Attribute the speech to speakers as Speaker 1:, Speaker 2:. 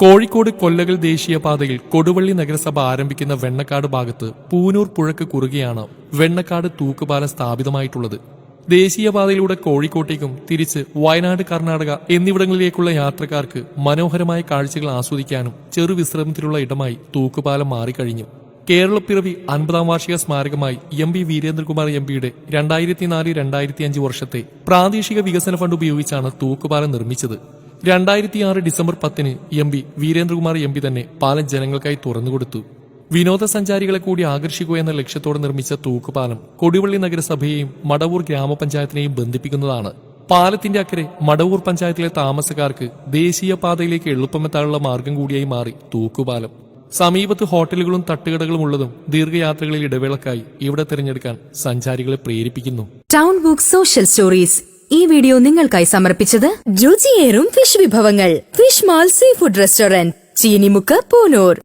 Speaker 1: കോഴിക്കോട് കൊല്ലകൾ ദേശീയപാതയിൽ കൊടുവള്ളി നഗരസഭ ആരംഭിക്കുന്ന വെണ്ണക്കാട് ഭാഗത്ത് പൂനൂർ പുഴക്ക് കുറുകെയാണ് വെണ്ണക്കാട് തൂക്കുപാലം സ്ഥാപിതമായിട്ടുള്ളത്. ദേശീയപാതയിലൂടെ കോഴിക്കോട്ടേക്കും തിരിച്ച് വയനാട് കർണാടക എന്നിവിടങ്ങളിലേക്കുള്ള യാത്രക്കാർക്ക് മനോഹരമായ കാഴ്ചകൾ ആസ്വദിക്കാനും ചെറു വിശ്രമത്തിലുള്ള ഇടമായി തൂക്കുപാലം മാറിക്കഴിഞ്ഞു. കേരളപ്പിറവി അൻപതാം വാർഷിക സ്മാരകമായി എം പി വീരേന്ദ്രകുമാർ എം പിയുടെ രണ്ടായിരത്തി നാല് രണ്ടായിരത്തി അഞ്ച് വർഷത്തെ പ്രാദേശിക വികസന ഫണ്ട് ഉപയോഗിച്ചാണ് തൂക്കുപാലം നിർമ്മിച്ചത്. രണ്ടായിരത്തി ആറ് ഡിസംബർ പത്തിന് M P Veerendrakumar M P തന്നെ പാലം ജനങ്ങൾക്കായി തുറന്നുകൊടുത്തു വിനോദസഞ്ചാരികളെ കൂടി ആകർഷിക്കുക എന്ന ലക്ഷ്യത്തോടെ നിർമ്മിച്ച തൂക്കുപാലം കൊടിവള്ളി നഗരസഭയെയും മടവൂർ ഗ്രാമപഞ്ചായത്തിനെയും ബന്ധിപ്പിക്കുന്നതാണ്. പാലത്തിന്റെ അക്കരെ മടവൂർ പഞ്ചായത്തിലെ താമസക്കാർക്ക് ദേശീയ പാതയിലേക്ക് എളുപ്പമെത്താനുള്ള മാർഗം കൂടിയായി മാറി തൂക്കുപാലം. സമീപത്ത് ഹോട്ടലുകളും തട്ടുകടകളും ഉള്ളതും ദീർഘയാത്രകളിൽ ഇടവേളക്കായി ഇവിടെ തിരഞ്ഞെടുക്കാൻ സഞ്ചാരികളെ പ്രേരിപ്പിക്കുന്നു.
Speaker 2: ടൗൺ ബുക്ക് സോഷ്യൽ സ്റ്റോറീസ് ഈ വീഡിയോ നിങ്ങൾക്കായി സമർപ്പിച്ചത് രുചിയേറും ഫിഷ് വിഭവങ്ങൾ. Fish mall sea food restaurant Cheenimukku Poonoor.